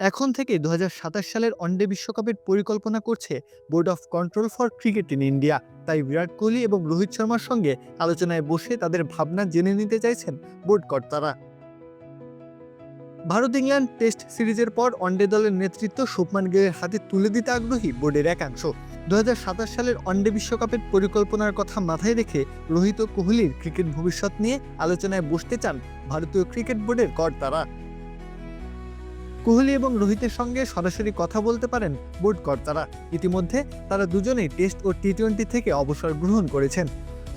এখন থেকে দু হাজার সাতাশ সালের ওয়ানডে বিশ্বকাপের পরিকল্পনা করছে board of control for cricket in India তাই বিরাট কোহলি এবং রোহিত শর্মার সঙ্গে আলোচনায় বসে তাদের ভাবনা জেনে নিতে চাইছেন বোর্ড কর্তারা। ভারত ইংল্যান্ড টেস্ট সিরিজের পর ওয়ানডে দলের নেতৃত্ব শুভমান গিলের হাতে তুলে দিতে আগ্রহী বোর্ডের একাংশ। দু হাজার সাতাশ সালের ওয়ানডে বিশ্বকাপের পরিকল্পনার কথা মাথায় রেখে রোহিত কোহলির ক্রিকেট ভবিষ্যৎ নিয়ে আলোচনায় বসতে চান ভারতীয় ক্রিকেট বোর্ডের কর্তারা। কোহলি এবং রোহিতের সঙ্গে সরাসরি কথা বলতে পারেন বোর্ড কর্তারা। ইতিমধ্যে তারা দুজনেই টেস্ট ও টি টোয়েন্টি থেকে অবসর গ্রহণ করেছেন।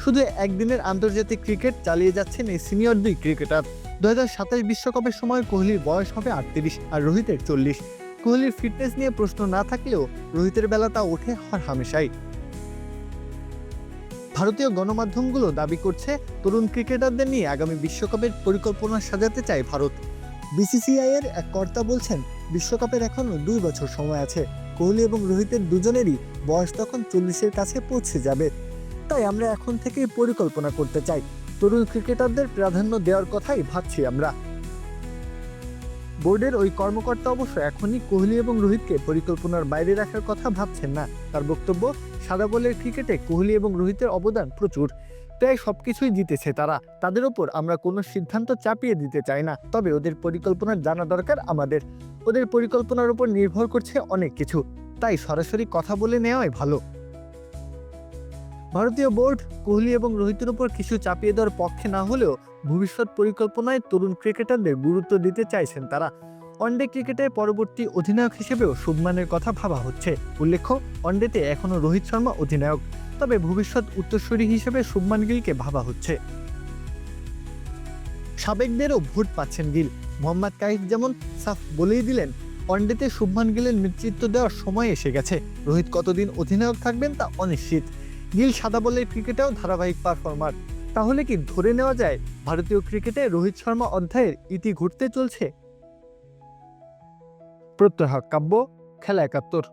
শুধু একদিনের আন্তর্জাতিক ক্রিকেট চালিয়ে যাচ্ছেন এই সিনিয়র দুই ক্রিকেটার। দু হাজার বিশ্বকাপের সময় কোহলির বয়স হবে আটত্রিশ আর রোহিতের চল্লিশ। কোহলির ফিটনেস নিয়ে প্রশ্ন না থাকলেও রোহিতের বেলা তা ওঠে হর হামেশাই ভারতীয় গণমাধ্যমগুলো দাবি করছে, তরুণ ক্রিকেটারদের নিয়ে আগামী বিশ্বকাপের পরিকল্পনা সাজাতে চায় ভারত। বিসিসিআই এর এক কর্তা বলছেন, বিশ্বকাপের এখনও দুই বছর সময় আছে। কোহলি এবং রোহিতের দুজনেরই বয়স তখন চল্লিশের কাছে পৌঁছে যাবে। তাই আমরা এখন থেকেই পরিকল্পনা করতে চাই। তরুণ ক্রিকেটারদের প্রাধান্য দেওয়ার কথাই ভাবছি আমরা। বোর্ডের ওই কর্মকর্তা অবশ্য এখনই কোহলি এবং রোহিতকে পরিকল্পনার বাইরে রাখার কথা ভাবছেন না। তার বক্তব্য, সাদা বলের ক্রিকেটে কোহলি এবং রোহিতের অবদান প্রচুর। প্রায় সবকিছুই জিতেছে তারা। তাদের ওপর আমরা কোনো সিদ্ধান্ত চাপিয়ে দিতে চাই না। তবে ওদের পরিকল্পনা জানা দরকার আমাদের। ওদের পরিকল্পনার উপর নির্ভর করছে অনেক কিছু। তাই সরাসরি কথা বলে নেওয়াই ভালো। ভারতীয় বোর্ড কোহলি এবং রোহিতের উপর কিছু চাপিয়ে দেওয়ার পক্ষে না হলেও ভবিষ্যৎ পরিকল্পনায় তরুণ ক্রিকেটারদের গুরুত্ব দিতে চাইছেন তারা। ওয়ানডে ক্রিকেটে পরবর্তী অধিনায়ক হিসেবেও শুভমানের কথা ভাবা হচ্ছে। উল্লেখ্য, ওয়ানডেতে এখনও রোহিত শর্মা অধিনায়ক। তবে ভবিষ্যৎ উত্তরসূরি হিসেবে শুভমান গিলকে ভাবা হচ্ছে। সাবেকদেরও ভোট পাচ্ছেন গিল। মোহাম্মদ কাইফ যেমন সাফ বলেই দিলেন ওয়ানডেতে শুভমান গিলের নেতৃত্ব দেওয়ার সময় এসে গেছে। রোহিত কতদিন অধিনায়ক থাকবেন তা অনিশ্চিত। গিল সাদা বলের ক্রিকেটেও ধারাবাহিক পারফরমার। তাহলে কি ধরে নেওয়া যায় ভারতীয় ক্রিকেটে রোহিত শর্মা অধ্যায়ের ইতি ঘুরতে চলছে? প্রত্যহ কাব্য, খেলা একাত্তর।